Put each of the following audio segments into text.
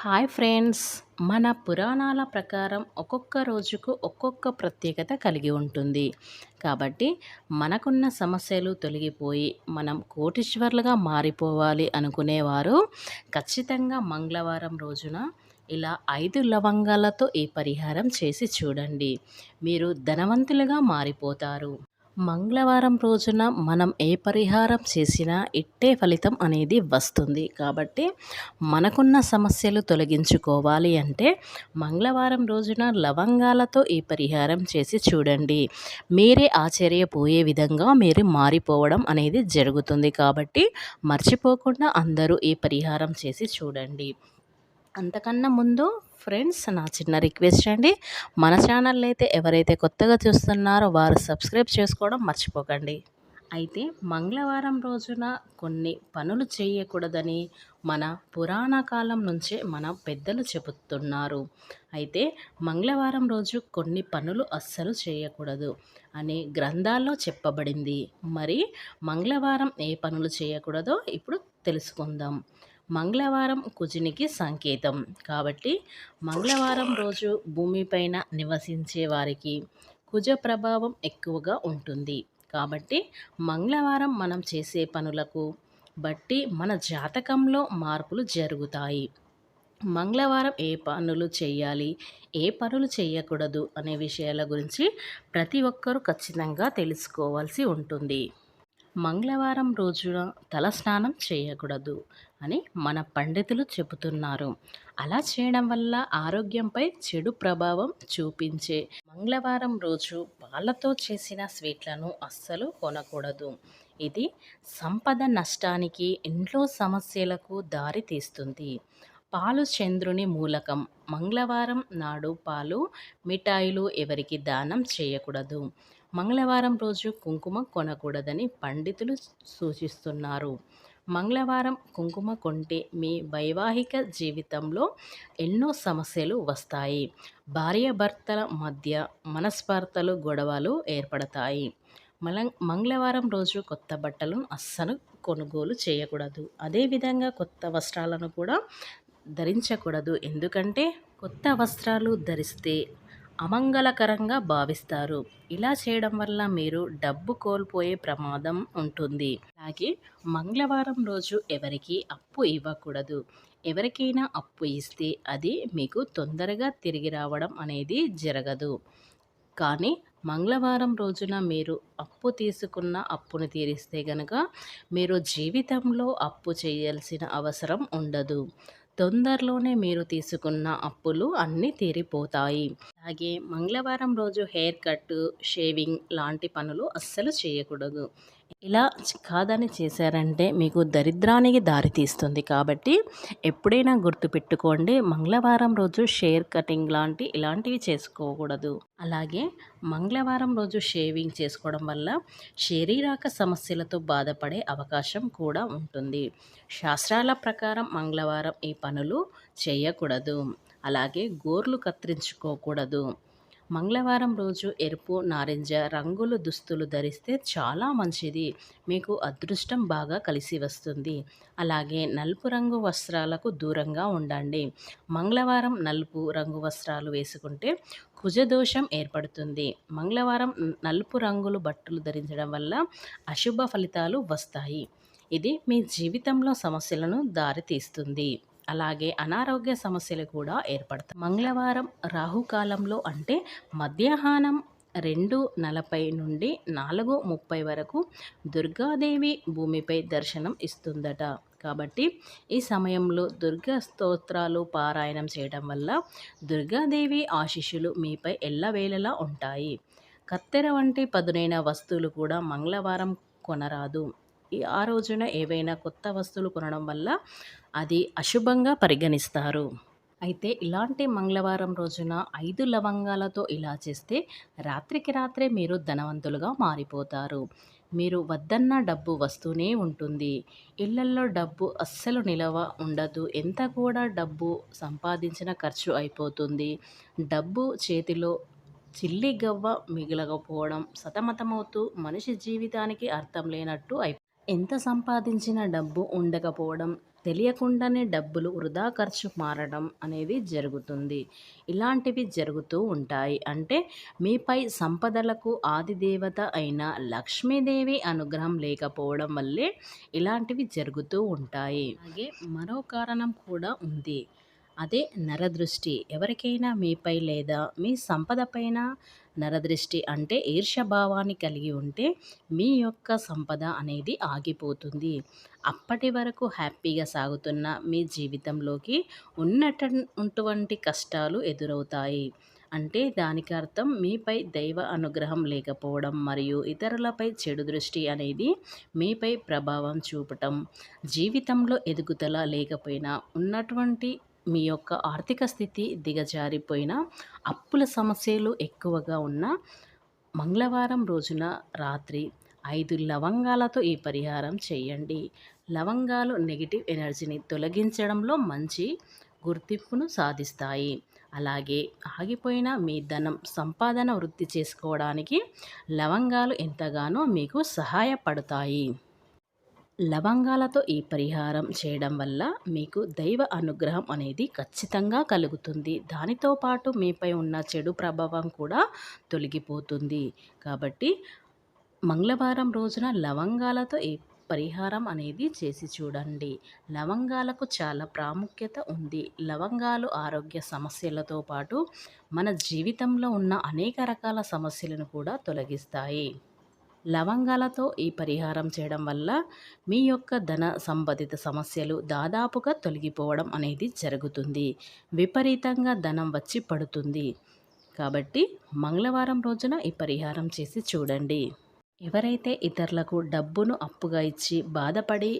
Hi friends. మన పురాణాల ప్రకారం ఒక్కొక్క రోజుకు ఒక్కొక్క ప్రత్యేకత కలిగి ఉంటుంది. కాబట్టి మనకున్న సమస్యలు తొలగిపోయి మనం కోటీశ్వర్లుగా మారిపోవాలి అనుకునేవారు ఖచ్చితంగా మంగళవారం రోజున ఇలా ఐదు లవంగాలతో ఈ పరిహారం చేసి చూడండి. మీరు ధనవంతులుగా మారిపోతారు. మంగళవారం రోజున మనం ఏ పరిహారం చేసినా ఇట్టే ఫలితం అనేది వస్తుంది. కాబట్టి మనకున్న సమస్యలు తొలగించుకోవాలి అంటే మంగళవారం రోజున లవంగాలతో ఈ పరిహారం చేసి చూడండి. మీరే ఆశ్చర్యపోయే విధంగా మీరు మారిపోవడం అనేది జరుగుతుంది. కాబట్టి మర్చిపోకుండా అందరూ ఈ పరిహారం చేసి చూడండి. అంతకన్నా ముందు ఫ్రెండ్స్ నా చిన్న రిక్వెస్ట్ అండి. మన ఛానల్ అయితే ఎవరైతే కొత్తగా చూస్తున్నారో వారు సబ్స్క్రైబ్ చేసుకోవడం మర్చిపోకండి. అయితే మంగళవారం రోజున కొన్ని పనులు చేయకూడదని మన పురాణ కాలం నుంచే మన పెద్దలు చెబుతున్నారు. అయితే మంగళవారం రోజు కొన్ని పనులు అస్సలు చేయకూడదు అని గ్రంథాల్లో చెప్పబడింది. మరి మంగళవారం ఏ పనులు చేయకూడదో ఇప్పుడు తెలుసుకుందాం. మంగళవారం కుజునికి సంకేతం. కాబట్టి మంగళవారం రోజు భూమిపైన నివసించే వారికి కుజ ప్రభావం ఎక్కువగా ఉంటుంది. కాబట్టి మంగళవారం మనం చేసే పనులకు బట్టి మన జాతకంలో మార్పులు జరుగుతాయి. మంగళవారం ఏ పనులు చేయాలి ఏ పనులు చేయకూడదు అనే విషయాల గురించి ప్రతి ఒక్కరూ ఖచ్చితంగా తెలుసుకోవాల్సి ఉంటుంది. మంగళవారం రోజున తలస్నానం చేయకూడదు అని మన పండితులు చెబుతున్నారు. అలా చేయడం వల్ల ఆరోగ్యంపై చెడు ప్రభావం చూపించే మంగళవారం రోజు పాలతో చేసిన స్వీట్లను అస్సలు కొనకూడదు. ఇది సంపద నష్టానికి ఇంట్లో సమస్యలకు దారి తీస్తుంది. పాలు చంద్రుని మూలకం. మంగళవారం నాడు పాలు మిఠాయిలు ఎవరికి దానం చేయకూడదు. మంగళవారం రోజు కుంకుమ కొనకూడదని పండితులు సూచిస్తున్నారు. మంగళవారం కుంకుమ కొంటే మీ వైవాహిక జీవితంలో ఎన్నో సమస్యలు వస్తాయి. భార్యాభర్తల మధ్య మనస్పర్తలు గొడవలు ఏర్పడతాయి. మల మంగళవారం రోజు కొత్త బట్టలను అస్సలు కొనుగోలు చేయకూడదు. అదేవిధంగా కొత్త వస్త్రాలను కూడా ధరించకూడదు. ఎందుకంటే కొత్త వస్త్రాలు ధరిస్తే అమంగళకరంగా భావిస్తారు. ఇలా చేయడం వల్ల మీరు డబ్బు కోల్పోయే ప్రమాదం ఉంటుంది. అలాగే మంగళవారం రోజు ఎవరికి అప్పు ఇవ్వకూడదు. ఎవరికైనా అప్పు ఇస్తే అది మీకు తొందరగా తిరిగి రావడం అనేది జరగదు. కానీ మంగళవారం రోజున మీరు అప్పు తీసుకున్న అప్పును తీరిస్తే గనక మీరు జీవితంలో అప్పు చేయాల్సిన అవసరం ఉండదు. తొందరలోనే మీరు తీసుకున్న అప్పులు అన్నీ తీరిపోతాయి. అలాగే మంగళవారం రోజు హెయిర్ కట్ షేవింగ్ లాంటి పనులు అస్సలు చేయకూడదు. ఇలా కాదని చేశారంటే మీకు దరిద్రానికి దారి తీస్తుంది కాబట్టి ఎప్పుడైనా గుర్తుపెట్టుకోండి మంగళవారం రోజు షేర్ కటింగ్ లాంటి ఇలాంటివి చేసుకోకూడదు. అలాగే మంగళవారం రోజు షేవింగ్ చేసుకోవడం వల్ల శరీరాక సమస్యలతో బాధపడే అవకాశం కూడా ఉంటుంది. శాస్త్రాల ప్రకారం మంగళవారం ఈ పనులు చేయకూడదు. అలాగే గోర్లు కత్తిరించుకోకూడదు. మంగళవారం రోజు ఎరుపు నారింజ రంగుల దుస్తులు ధరిస్తే చాలా మంచిది. మీకు అదృష్టం బాగా కలిసి వస్తుంది. అలాగే నలుపు రంగు వస్త్రాలకు దూరంగా ఉండండి. మంగళవారం నలుపు రంగు వస్త్రాలు వేసుకుంటే కుజదోషం ఏర్పడుతుంది. మంగళవారం నలుపు రంగులు బట్టలు ధరించడం వల్ల అశుభ ఫలితాలు వస్తాయి. ఇది మీ జీవితంలో సమస్యలను దారితీస్తుంది. అలాగే అనారోగ్య సమస్యలు కూడా ఏర్పడతాయి. మంగళవారం రాహుకాలంలో అంటే మధ్యాహ్నం రెండు నలభై నుండి నాలుగు ముప్పై వరకు దుర్గాదేవి భూమిపై దర్శనం ఇస్తుందట. కాబట్టి ఈ సమయంలో దుర్గా స్తోత్రాలు పారాయణం చేయడం వల్ల దుర్గాదేవి ఆశిష్యులు మీపై ఎల్లవేళలా ఉంటాయి. కత్తెర వంటి పదునైన వస్తువులు కూడా మంగళవారం కొనరాదు. ఆ రోజున ఏవైనా కొత్త వస్తువులు కొనడం వల్ల అది అశుభంగా పరిగణిస్తారు. అయితే ఇలాంటి మంగళవారం రోజున ఐదు లవంగాలతో ఇలా చేస్తే రాత్రికి రాత్రే మీరు ధనవంతులుగా మారిపోతారు. మీరు వద్దన్న డబ్బు వస్తూనే ఉంటుంది. ఇళ్ళల్లో డబ్బు అస్సలు నిలవ ఉండదు. ఎంత కూడా డబ్బు సంపాదించిన ఖర్చు అయిపోతుంది. డబ్బు చేతిలో చిల్లి గవ్వ మిగలకపోవడం సతమతమవుతూ మనిషి జీవితానికి అర్థం లేనట్టు అయిపోతుంది ఎంత సంపాదించిన డబ్బు ఉండకపోవడం తెలియకుండానే డబ్బులు వృధా ఖర్చు మారడం అనేది జరుగుతుంది. ఇలాంటివి జరుగుతూ ఉంటాయి. అంటే మీపై సంపదలకు ఆదిదేవత అయిన లక్ష్మీదేవి అనుగ్రహం లేకపోవడం వల్లే ఇలాంటివి జరుగుతూ ఉంటాయి. అలాగే మరో కారణం కూడా ఉంది. అదే నరదృష్టి. ఎవరికైనా మీపై లేదా మీ సంపద పైన నరదృష్టి అంటే ఈర్ష్యభావాన్ని కలిగి ఉంటే మీ యొక్క సంపద అనేది ఆగిపోతుంది. అప్పటి వరకు హ్యాపీగా సాగుతున్న మీ జీవితంలోకి ఉన్నటువంటి కష్టాలు ఎదురవుతాయి. అంటే దానికి అర్థం మీపై దైవ అనుగ్రహం లేకపోవడం మరియు ఇతరులపై చెడు దృష్టి అనేది మీపై ప్రభావం చూపటం. జీవితంలో ఎదుగుదల లేకపోయినా ఉన్నటువంటి మీ యొక్క ఆర్థిక స్థితి దిగజారిపోయిన అప్పుల సమస్యలు ఎక్కువగా ఉన్న మంగళవారం రోజున రాత్రి ఐదు లవంగాలతో ఈ పరిహారం చేయండి. లవంగాలు నెగిటివ్ ఎనర్జీని తొలగించడంలో మంచి గుర్తింపును సాధిస్తాయి. అలాగే ఆగిపోయిన మీ ధనం సంపాదన వృద్ధి చేసుకోవడానికి లవంగాలు ఎంతగానో మీకు సహాయపడతాయి. లవంగాలతో ఈ పరిహారం చేయడం వల్ల మీకు దైవ అనుగ్రహం అనేది ఖచ్చితంగా కలుగుతుంది. దానితో పాటు మీపై ఉన్న చెడు ప్రభావం కూడా తొలగిపోతుంది. కాబట్టి మంగళవారం రోజున లవంగాలతో ఈ పరిహారం అనేది చేసి చూడండి. లవంగాలకు చాలా ప్రాముఖ్యత ఉంది. లవంగాలు ఆరోగ్య సమస్యలతో పాటు మన జీవితంలో ఉన్న అనేక రకాల సమస్యలను కూడా తొలగిస్తాయి. లవంగాలతో ఈ పరిహారం చేయడం వల్ల మీ యొక్క ధన సంబంధిత సమస్యలు దాదాపుగా తొలగిపోవడం అనేది జరుగుతుంది. విపరీతంగా ధనం వచ్చి పడుతుంది. కాబట్టి మంగళవారం రోజున ఈ పరిహారం చేసి చూడండి. ఎవరైతే ఇతరులకు డబ్బును అప్పుగా ఇచ్చి బాధపడి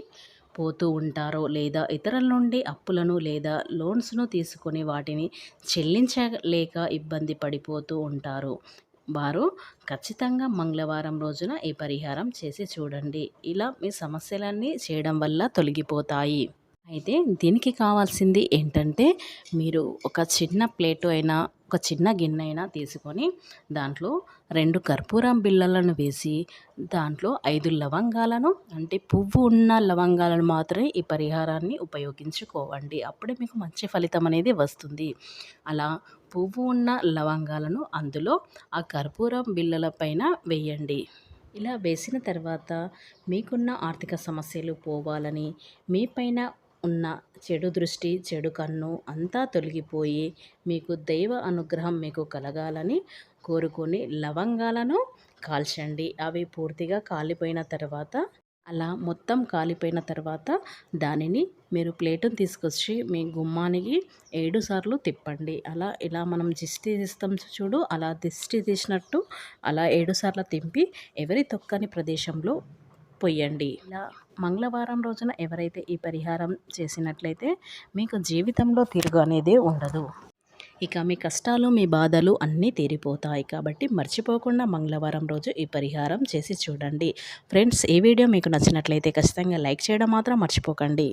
పోతూ ఉంటారో లేదా ఇతరుల నుండి అప్పులను లేదా లోన్స్ను తీసుకొని వాటిని చెల్లించలేక ఇబ్బంది పడిపోతూ ఉంటారు. వారు ఖచ్చితంగా మంగళవారం రోజున ఈ పరిహారం చేసి చూడండి. ఇలా మీ సమస్యలన్నీ చేయడం వల్ల తొలగిపోతాయి. అయితే దీనికి కావాల్సింది ఏంటంటే మీరు ఒక చిన్న ప్లేటు అయినా ఒక చిన్న గిన్నె అయినా తీసుకొని దాంట్లో రెండు కర్పూరం బిళ్ళలను వేసి దాంట్లో ఐదు లవంగాలను అంటే పువ్వు ఉన్న లవంగాలను మాత్రమే ఈ పరిహారాన్ని ఉపయోగించుకోవండి. అప్పుడే మీకు మంచి ఫలితం అనేది వస్తుంది. అలా పువ్వు ఉన్న లవంగాలను అందులో ఆ కర్పూరం బిళ్ళల పైన వేయండి. ఇలా వేసిన తర్వాత మీకున్న ఆర్థిక సమస్యలు పోవాలని మీపైన ఉన్న చెడు దృష్టి చెడు కన్ను అంతా తొలగిపోయి మీకు దైవ అనుగ్రహం మీకు కలగాలని కోరుకొని లవంగాలను కాల్చండి. అవి పూర్తిగా కాలిపోయిన తర్వాత అలా మొత్తం కాలిపోయిన తర్వాత దానిని మీరు ప్లేటును తీసుకొచ్చి మీ గుమ్మానికి ఏడు సార్లు తిప్పండి. అలా ఇలా మనం దిష్టి తీస్తాం చూడు అలా దిష్టి తీసినట్టు అలా ఏడు సార్లు తింపి ఎవరి తొక్కని ప్రదేశంలో పొయ్యండి. ఇలా మంగళవారం రోజున ఎవరైతే ఈ పరిహారం చేసినట్లయితే మీకు జీవితంలో తిరుగు అనేది ఉండదు. ఇక మీ కష్టాలు మీ బాధలు అన్నీ తీరిపోతాయి కాబట్టి మర్చిపోకుండా మంగళవారం రోజు ఈ పరిహారం చేసి చూడండి. ఫ్రెండ్స్ ఈ వీడియో మీకు నచ్చినట్లయితే ఖచ్చితంగా లైక్ చేయడం మాత్రం మర్చిపోకండి.